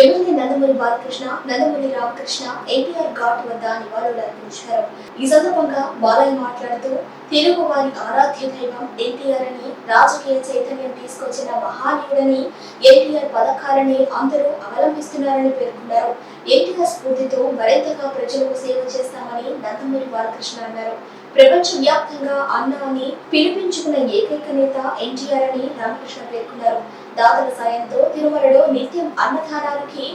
MLA Nandamuri Balakrishna? Nandamuri Ramakrishna NTR ghat వద్ద నివాళులు అర్పించారు ఈ సందర్భంగా బాలయ్య మాట్లాడుతూ తెలుగు వారి ఆరాధ్య దైవం ఎన్టీఆర్ అని రాజకీయ చైతన్యం తీసుకొచ్చిన మహానీయుడని ఎన్టీఆర్ పథకాలని అందరూ అవలంబిస్తున్నారని పేర్కొన్నారు. ఎన్టీఆర్ స్ఫూర్తితో మరింతగా ప్రజలకు సేవ చేస్తామని నందమూరి బాలకృష్ణ అన్నారు. ప్రపంచ వ్యాప్తంగా అన్న అని పిలిపించుకున్న ఏకైక నేత ఎన్టీఆర్ అని రామకృష్ణ పేర్కొన్నారు. దాతల సాయంతో తిరుమలలో నిత్యం అన్నదానాలకి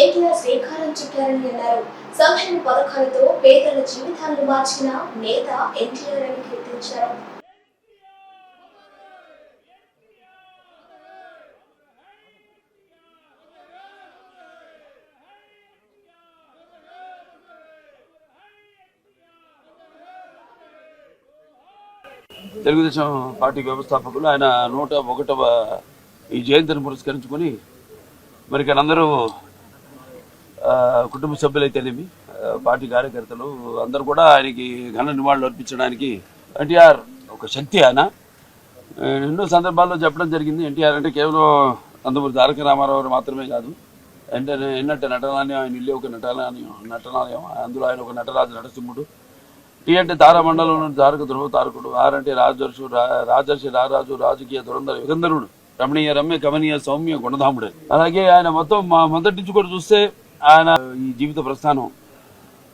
ఎన్టీఆర్ శ్రీకారం చుట్టారని అన్నారు. సంక్షేమ పథకాలతో పేదల జీవితాలను మార్చిన నేత ఎన్టీఆర్ అని కీర్తించారు. తెలుగుదేశం పార్టీ వ్యవస్థాపకులు ఆయన నూట ఒకటవ ఈ జయంతిని పురస్కరించుకొని మరి ఇక్కడ అందరూ కుటుంబ సభ్యులైతేనేమి పార్టీ కార్యకర్తలు అందరూ కూడా ఆయనకి ఘన నివాళులు అర్పించడానికి ఎన్టీఆర్ ఒక శక్తి ఆయన. ఎన్నో సందర్భాల్లో చెప్పడం జరిగింది. ఎన్టీఆర్ అంటే కేవలం నందమూరి తారక రామారావు మాత్రమే కాదు అంటే ఎన్నట్టు నటనాలయం ఆయన ఇల్లు ఒక నటనాలయం నటనాలయం. అందులో ఆయన ఒక నటరాజు నరసింహుడు టీ అంటే తారామండలంలో తారక ధ్రువ తారకుడు ఆర్ అంటే రాజర్షు రా- రాజర్షి రారాజు రాజకీయ ధురంధర యుగంధరుడు. రమణీయ రమ్య గమనీయ సౌమ్య గుణధాముడు. అలాగే ఆయన మొత్తం మా మొదటి నుంచి కూడా చూస్తే ఆయన ఈ జీవిత ప్రస్థానం.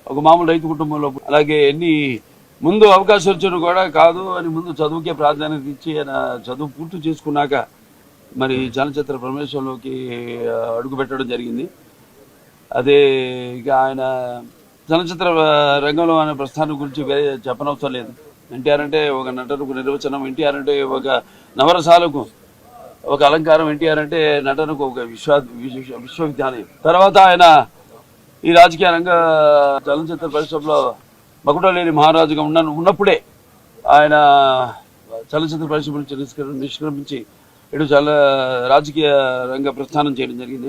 ఒక మామూలు రైతు కుటుంబంలో అలాగే ఎన్ని ముందు అవకాశం వచ్చినా కూడా కాదు అని ముందు చదువుకే ప్రాధాన్యత ఇచ్చి ఆయన చదువు పూర్తి చేసుకున్నాక మరి చలనచిత్ర ప్రవేశంలోకి అడుగు పెట్టడం జరిగింది. అదే ఇక ఆయన చలనచిత్ర రంగంలో ఆయన ప్రస్థానం గురించి వేరే చెప్పనవసరం లేదు. ఎన్టీఆర్ అంటే ఒక నటనకు నిర్వచనం ఎన్టీఆర్ అంటే ఒక నవరసాలకు ఒక అలంకారం ఎన్టీఆర్ అంటే నటనకు ఒక విశ్వ విశ్వవిద్యాలయం. తర్వాత ఆయన ఈ రాజకీయ రంగ చలనచిత్ర పరిశ్రమలో మకుటలేని మహారాజుగా ఉన్న ఉన్నప్పుడే ఆయన చలనచిత్ర పరిశ్రమ నుంచి నిష్క్రమించి ఇటు చాలా రాజకీయ రంగ ప్రస్థానం చేయడం జరిగింది.